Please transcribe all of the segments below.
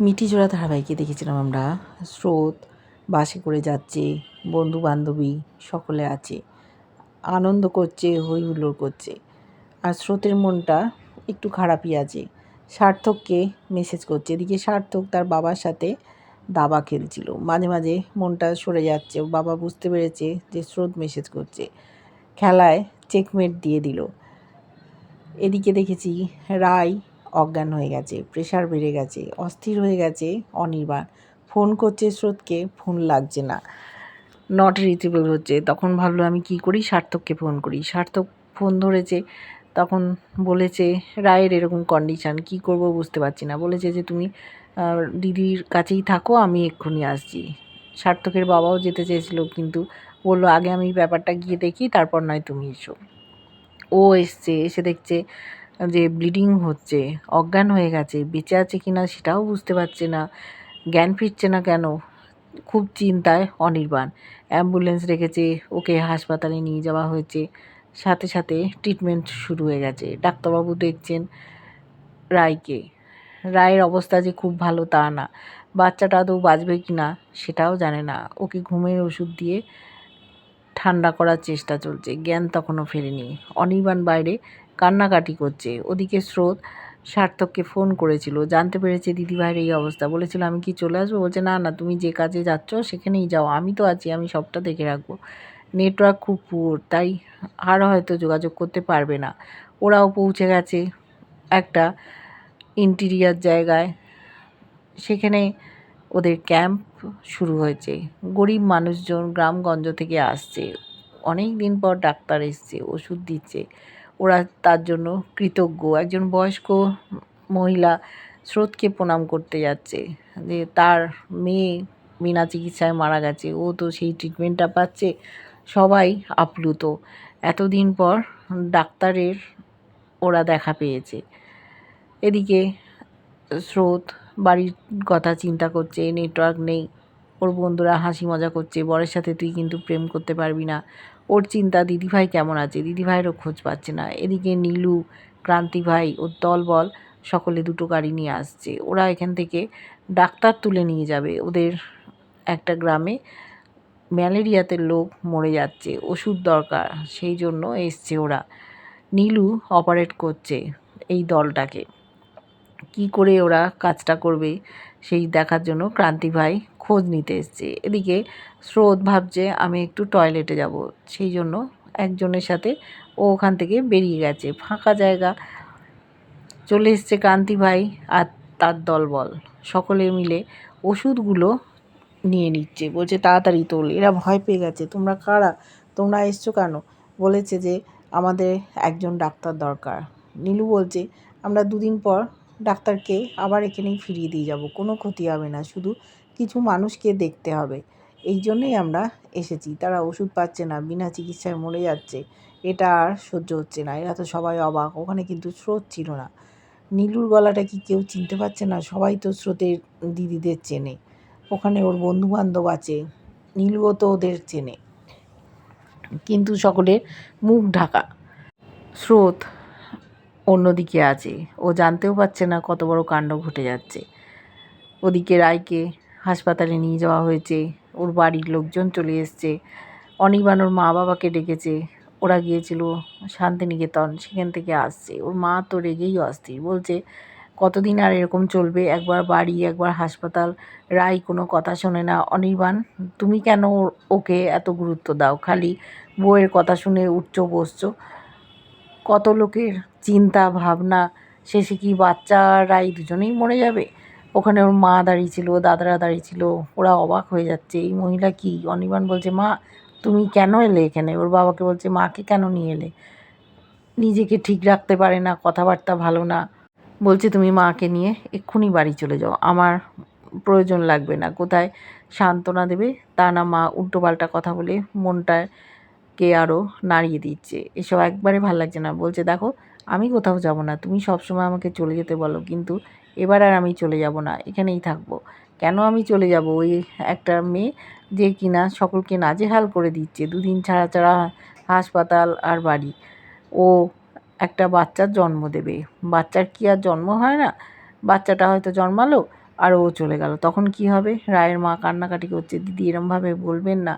মিটিজোড়া ধারাবাহিকে দেখেছিলাম আমরা। স্রোত, বাসে করে যাচ্ছে বন্ধু বান্ধবী সকলে আছে, আনন্দ করছে হই হুল্লোড় করছে। আর স্রোতের মনটা একটু খারাপই আছে। সার্থককে মেসেজ করছে, এদিকে সার্থক তার বাবার সাথে দাবা খেলছিল। মাঝে মাঝে মনটা সরে যাচ্ছে বাবা বুঝতে পেরেছে যে স্রোত মেসেজ করছে। খেলায় চেকমেট দিয়ে দিল। এদিকে দেখেছি রায় অজ্ঞান হয়ে গেছে প্রেশার বেড়ে গেছে, অস্থির হয়ে গেছে, অনির্বাণ। ফোন করছে স্রোতকে, ফোন লাগছে না। নট রিচেবল হচ্ছে। তখন ভাবলো, আমি কি করি? সার্থককে ফোন করি। সার্থক ফোন ধরেছে, তখন বলেছে, রায়ের এরকম কন্ডিশান কি করব বুঝতে পারছি না। বলেছে যে, তুমি দিদির কাছেই থাকো, আমি এক্ষুনি আসছি। সার্থকের বাবাও যেতে চেয়েছিল, কিন্তু বলল, আগে আমি ব্যাপারটা গিয়ে দেখি, তারপর নয় তুমি এসো। ও এসছে, এসে দেখছে যে ব্লিডিং হচ্ছে, অজ্ঞান হয়ে গেছে, বেঁচে আছে কি না সেটাও বুঝতে পারছে না, জ্ঞান ফিরছে না কেন? খুব চিন্তায় অনির্বাণ। অ্যাম্বুলেন্স রেখেছে, ওকে হাসপাতালে নিয়ে যাওয়া হয়েছে, সাথে সাথে ট্রিটমেন্ট শুরু হয়ে গেছে। ডাক্তারবাবু দেখছেন রায়কে। রায়ের অবস্থা যে খুব ভালো তা না। বাচ্চাটা আদৌ বাঁচবে কি না সেটাও জানে না। ওকে ঘুমের ওষুধ দিয়ে ঠান্ডা করার চেষ্টা চলছে, জ্ঞান তখনও ফেরেনি। অনির্বাণ বাইরে কান্নাকাটি করছে। ওদিকে স্রোত সার্থককে ফোন করেছিল। জানতে পেরেছে দিদিভাইয়ের এই অবস্থা। বলেছিল, আমি কি চলে আসব? বলছে, না না, তুমি যে কাজে যাচ্ছ সেখানেই যাও। আমি তো আছি, আমি সবটা দেখে রাখব। নেটওয়ার্ক খুব পুর, তাই আর হয়তো যোগাযোগ করতে পারবে না। ওরাও পৌঁছে গেছে একটা ইন্টিরিয়ার জায়গায়। সেখানে ওদের ক্যাম্প শুরু হয়েছে। গরিব মানুষজন গ্রামগঞ্জ থেকে আসছে। অনেক দিন পর ডাক্তার এসছে, ওষুধ দিচ্ছে। ওরা তার জন্য কৃতজ্ঞ। একজন বয়স্ক মহিলা স্রোতকে প্রণাম করতে যাচ্ছে। যে তার মেয়ে বিনা চিকিৎসায় মারা গেছে, ও তো সেই ট্রিটমেন্টটা পাচ্ছে, সবাই আপ্লুত। এতদিন পর ডাক্তারের ওরা দেখা পেয়েছে। এদিকে স্রোত বাড়ির কথা চিন্তা করছে নেটওয়ার্ক নেই, ওর বন্ধুরা হাসি মজা করছে, বরের সাথে তুই কিন্তু প্রেম করতে পারবি না। ওর চিন্তা, দিদিভাই কেমন আছে? দিদিভাইয়েরও খোঁজ পাচ্ছে না। এদিকে নীলু ক্রান্তি ভাই ওর দলবল সকলে দুটো গাড়ি নিয়ে আসছে। ওরা এখান থেকে ডাক্তার তুলে নিয়ে যাবে। ওদের একটা গ্রামে ম্যালেরিয়াতে লোক মরে যাচ্ছে। ওষুধ দরকার, সেই জন্য এসছে ওরা। নীলু অপারেট করছে এই দলটাকে। কি করে ওরা কাজটা করবে? সেই দেখার জন্য ক্রান্তি ভাই খোঁজ নিতে এসছে। এদিকে স্রোত ভাবছে, আমি একটু টয়লেটে যাব। সেই জন্য একজনের সাথে ও ওখান থেকে বেরিয়ে গেছে। ফাঁকা জায়গা চলে এসছে ক্রান্তি ভাই আর তার দলবল। সকলে মিলে ওষুধগুলো নিয়ে নিচ্ছে। বলছে, তাড়াতাড়ি তোল। এরা ভয় পেয়ে গেছে, তোমরা কারা? তোমরা এসছো কেন? বলেছে যে, আমাদের একজন ডাক্তার দরকার। নীলু বলছে, আমরা দুদিন পর ডাক্তারকে আবার এখানেই ফিরিয়ে দিয়ে যাব, কোনো ক্ষতি হবে না, শুধু কিছু মানুষকে দেখতে হবে। এই জন্যই আমরা এসেছি। তারা ওষুধ পাচ্ছে না, বিনা চিকিৎসায় মরে যাচ্ছে। এটা আর সহ্য হচ্ছে না, এরা তো সবাই অবাক, ওখানে কিন্তু স্রোত ছিল না। নীলুর গলাটা কি কেউ চিনতে পারছে না, সবাই তো স্রোতের দিদিদের চেনে। ওখানে ওর বন্ধু বান্ধব আছে, নীলুও তো ওদের চেনে। কিন্তু সকলের মুখ ঢাকা। স্রোত অন্যদিকে আছে। ও জানতেও পারছে না কত বড় কাণ্ড ঘটে যাচ্ছে। ওদিকে রায়কে হাসপাতালে নিয়ে যাওয়া হয়েছে। ওর বাড়ির লোকজন চলে এসছে। অনির্বাণ ওর মা বাবাকে ডেকেছে। ওরা গিয়েছিল শান্তিনিকেতন, সেখান থেকে আসছে। ওর মা তো রেগেই অস্থির। বলছে, কতদিন আর এরকম চলবে? একবার বাড়ি, একবার হাসপাতাল। রায় কোনো কথা শোনে না। অনির্বাণ, তুমি কেন ওকে এত গুরুত্ব দাও? খালি বউয়ের কথা শুনে উঠছো, বসছো। কত লোকের চিন্তা, ভাবনা, শেষে কি বাচ্চারাই দুজনেই মরে যাবে? ওখানে ওর মা দাঁড়িয়ে ছিল, দাদারা দাঁড়িয়ে ছিল, ওরা অবাক হয়ে যাচ্ছে। এই মহিলা কি? অনির্বাণ বলছে, মা, তুমি কেন এলে এখানে? ওর বাবাকে বলছে, মাকে কেন নিয়ে এলে? নিজেকে ঠিক রাখতে পারে না, কথাবার্তা ভালো না। বলছে, তুমি মাকে নিয়ে এক্ষুনি বাড়ি চলে যাও। আমার প্রয়োজন লাগবে না। কোথায় সান্ত্বনা দেবে? তা না, মা উল্টোপাল্টা কথা বলে মনটাকে আরও নাড়িয়ে দিচ্ছে। এসব একবারে ভালো লাগছে না। বলছে, দেখো, আমি কোথাও যাব না। তুমি সবসময় আমাকে চলে যেতে বলো, কিন্তু এবার আর আমি চলে যাব না। এখানেই থাকব। কেন আমি চলে যাব? ওই একটা মেয়ে যে কিনা সকলকে নাজেহাল করে দিচ্ছে। দুদিন ছাড়া ছাড়া হাসপাতাল আর বাড়ি। ও একটা বাচ্চার জন্ম দেবে। বাচ্চার কি আর জন্ম হয় না? বাচ্চাটা হয়তো জন্মালো আর ও চলে গেল। তখন কি হবে? রায়ের মা কান্নাকাটি করছে। দিদি এরমভাবে বলবেন না।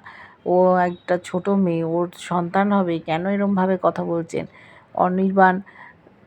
ও একটা ছোট মেয়ে, ওর সন্তান হবে কেন এরমভাবে কথা বলছেন? অনির্বাণ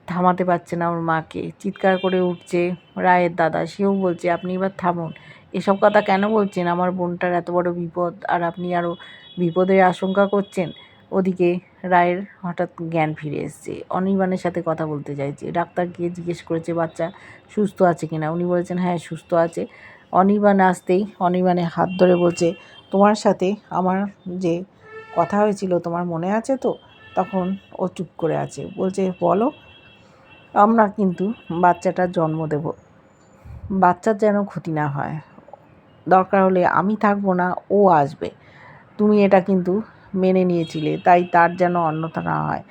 থামাতে পারছে না ওর মাকে। চিৎকার করে উঠছে রায়ের দাদা, সেও বলছে, আপনি এবার থামুন। এসব কথা কেন বলছেন? আমার বোনটার এত বড় বিপদ, আর আপনি আরও বিপদের আশঙ্কা করছেন? ওদিকে রায়ের হঠাৎ জ্ঞান ফিরে এসছে। অনির্বাণের সাথে কথা বলতে চাইছে। ডাক্তার গিয়ে জিজ্ঞেস করেছে, বাচ্চা সুস্থ আছে কিনা? উনি বলেছেন হ্যাঁ সুস্থ আছে। অনির্বাণ আসতেই অনির্বাণের হাত ধরে বলছে তোমার সাথে আমার যে কথা হয়েছিল, তোমার মনে আছে তো? তখন ও চুপ করে আছে। বলছে, বলো, আমরা কিন্তু বাচ্চাটার জন্ম দেব। বাচ্চার যেন ক্ষতি না হয়। দরকার হলে আমি থাকব না, ও আসবে। তুমি এটা কিন্তু মেনে নিয়েছিলে, তাই তার যেন অন্যথা না হয়।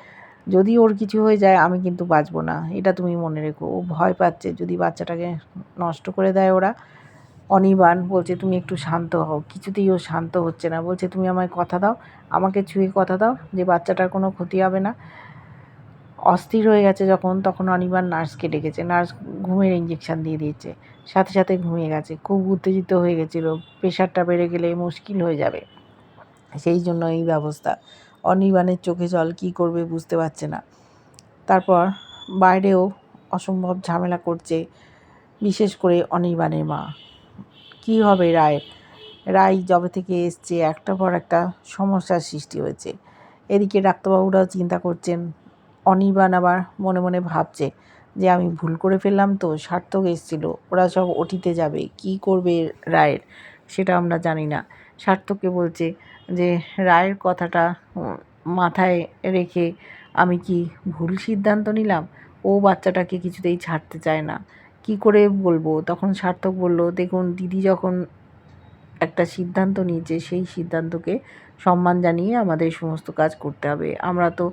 যদি ওর কিছু হয়ে যায়, আমি কিন্তু বাঁচবো না। এটা তুমি মনে রেখো। ও ভয় পাচ্ছে। যদি বাচ্চাটাকে নষ্ট করে দেয় ওরা অনির্বাণ বলছে, তুমি একটু শান্ত হও। কিছুতেই ও শান্ত হচ্ছে না। বলছে, তুমি আমায় কথা দাও, আমাকে ছুঁয়ে কথা দাও যে বাচ্চাটার কোনো ক্ষতি হবে না। অস্থির হয়ে গেছে যখন, তখন অনির্বাণ নার্সকে ডেকেছে। নার্স ঘুমের ইঞ্জেকশান দিয়ে দিয়েছে। সাথে সাথে ঘুমিয়ে গেছে। খুব উত্তেজিত হয়ে গেছিল। প্রেশারটা বেড়ে গেলে মুশকিল হয়ে যাবে। সেই জন্য এই ব্যবস্থা। অনির্বাণের চোখে জল কী করবে বুঝতে পারছে না। তারপর বাইরেও অসম্ভব ঝামেলা করছে, বিশেষ করে অনির্বাণের মা। কী হবে রায়ের রায় যবে থেকে এসছে, একটা পর একটা সমস্যার সৃষ্টি হয়েছে। এদিকে ডাক্তারবাবুরাও চিন্তা করছেন। অনির্বাণ আবার মনে মনে ভাবছে যে, আমি ভুল করে ফেললাম তো, সার্থক এসেছিল, ওরা সব ওটিতে যাবে, কি করবে রায়ের? সেটা আমরা জানি না। সার্থককে বলছে যে, রায়ের কথাটা মাথায় রেখে আমি কি ভুল সিদ্ধান্ত নিলাম? ও বাচ্চাটাকে কিছুতেই ছাড়তে চায় না। কি করে বলব? তখন সার্থক বলল, দেখুন, দিদি যখন একটা সিদ্ধান্ত নিয়েছে, সেই সিদ্ধান্তকে সম্মান জানিয়ে আমাদের সমস্ত কাজ করতে হবে। আমরা তো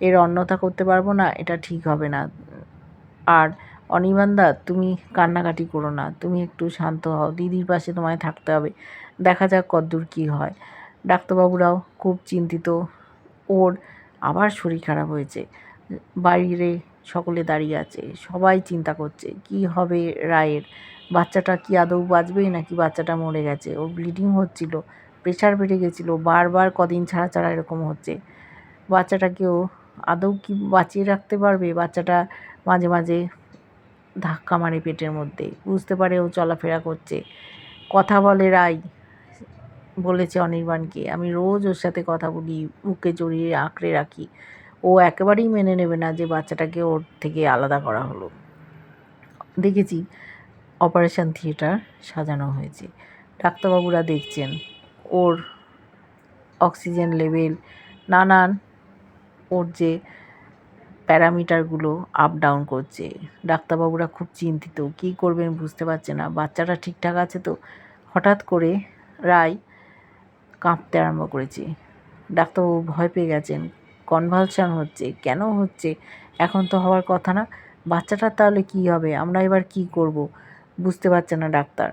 এর অন্যথা করতে পারব না, এটা ঠিক হবে না। আর অনির্বাণদা তুমি কান্নাকাটি করো না, তুমি একটু শান্ত হও, দিদির পাশে তোমায় থাকতে হবে। দেখা যাক কদ্দূর কী হয়। ডাক্তারবাবুরাও খুব চিন্তিত। ওর আবার শরীর খারাপ হয়েছে। বাইরে সকলে দাঁড়িয়ে আছে, সবাই চিন্তা করছে, কি হবে রায়ের? বাচ্চাটা কি আদৌ বাঁচবে নাকি বাচ্চাটা মরে গেছে? ওর ব্লিডিং হচ্ছিল প্রেশার বেড়ে গেছিল, বারবার কদিন ছাড়া ছাড়া এরকম হচ্ছে। বাচ্চাটাকেও আদৌ কি বাঁচিয়ে রাখতে পারবে? বাচ্চাটা মাঝে মাঝে ধাক্কা মারে পেটের মধ্যে, বুঝতে পারে ও চলাফেরা করছে। কথা বলে রাই বলেছে অনির্বাণকে, আমি রোজ ওর সাথে কথা বলি, বুকে জড়িয়ে আঁকড়ে রাখি। ও একেবারেই মেনে নেবে না যে বাচ্চাটাকে ওর থেকে আলাদা করা হলো। দেখেছি অপারেশন থিয়েটার সাজানো হয়েছে। ডাক্তারবাবুরা দেখছেন ওর অক্সিজেন লেভেল, নানান ওর যে প্যারামিটারগুলো আপ ডাউন করছে। ডাক্তারবাবুরা খুব চিন্তিত, কী করবেন বুঝতে পারছে না। বাচ্চাটা ঠিকঠাক আছে তো? হঠাৎ করে রায় কাঁপতে আরম্ভ করেছে। ডাক্তারবাবু ভয় পেয়ে গেছেন কনভালশন হচ্ছে, কেন হচ্ছে? এখন তো হওয়ার কথা না। বাচ্চাটার তাহলে কি হবে? আমরা এবার কি করব? বুঝতে পারছে না ডাক্তার।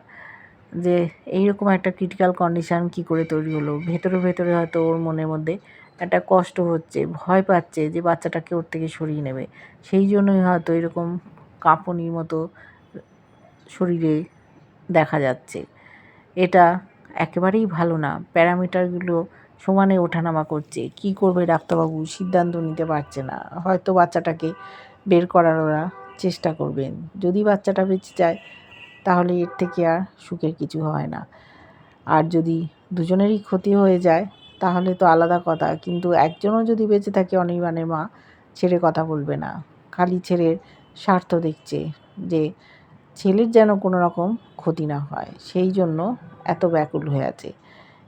যে এইরকম একটা ক্রিটিক্যাল কন্ডিশান কি করে তৈরি হলো? ভেতরে ভেতরে হয়তো ওর মনের মধ্যে একটা কষ্ট হচ্ছে, ভয় পাচ্ছে যে বাচ্চাটাকে ওর থেকে সরিয়ে নেবে। সেই জন্যই হয়তো এরকম কাঁপুনির মতো শরীরে দেখা যাচ্ছে। এটা একেবারেই ভালো না। প্যারামিটারগুলো সমানে ওঠানামা করছে। কি করবে ডাক্তারবাবু? সিদ্ধান্ত নিতে পারছে না। হয়তো বাচ্চাটাকে বের করার ওরা চেষ্টা করবেন। যদি বাচ্চাটা বেঁচে যায়, তাহলে এর থেকে আর সুখের কিছু হয় না। আর যদি দুজনেরই ক্ষতি হয়ে যায়, তাহলে তো আলাদা কথা। কিন্তু একজনও যদি বেঁচে থাকে, অনির্বাণের মা ছেড়ে কথা বলবে না। খালি ছেলের স্বার্থ দেখছে যে, ছেলের যেন কোনো রকম ক্ষতি না হয়। সেই জন্য এত ব্যাকুল হয়ে আছে।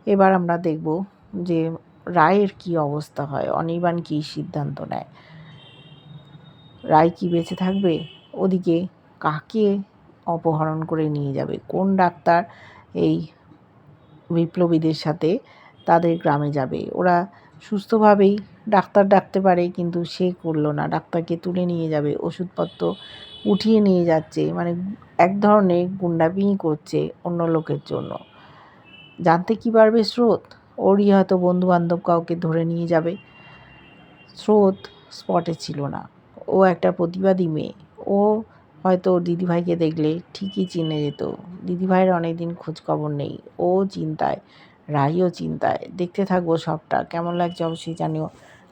এবার আমরা দেখব যে রায়ের কি অবস্থা হয়, অনির্বাণ কী সিদ্ধান্ত নেয়? রায় কি বেঁচে থাকবে? ওদিকে কাকে অপহরণ করে নিয়ে যাবে? কোন ডাক্তার এই বিপ্লবীদের সাথে তাদের গ্রামে যাবে? ওরা সুস্থভাবেই ডাক্তার ডাকতে পারে, কিন্তু সে করল না। ডাক্তারকে তুলে নিয়ে যাবে, ওষুধপত্র উঠিয়ে নিয়ে যাচ্ছে মানে এক ধরনের গুন্ডাবিনি করছে অন্য লোকের জন্য। জানতে কি পারবে স্রোত? ওরই হয়তো বন্ধুবান্ধব কাউকে ধরে নিয়ে যাবে। স্রোত স্পটে ছিল না। ও একটা প্রতিবাদী মেয়ে। ও হয়তো ওর দিদিভাইকে দেখলে ঠিকই চিনে যেত। দিদিভাইয়ের অনেক দিন খোঁজ নেই। ও চিন্তায়, রাহিও চিন্তায়। দেখতে থাকব সবটা। কেমন লাগছে অবশ্যই জানিও।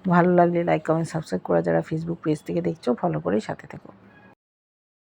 ভালো লাগলে লাইক কমেন্ট সাবস্ক্রাইব করা যারা ফেসবুক পেজ থেকে দেখছ ফলো করে সাথে থেকো।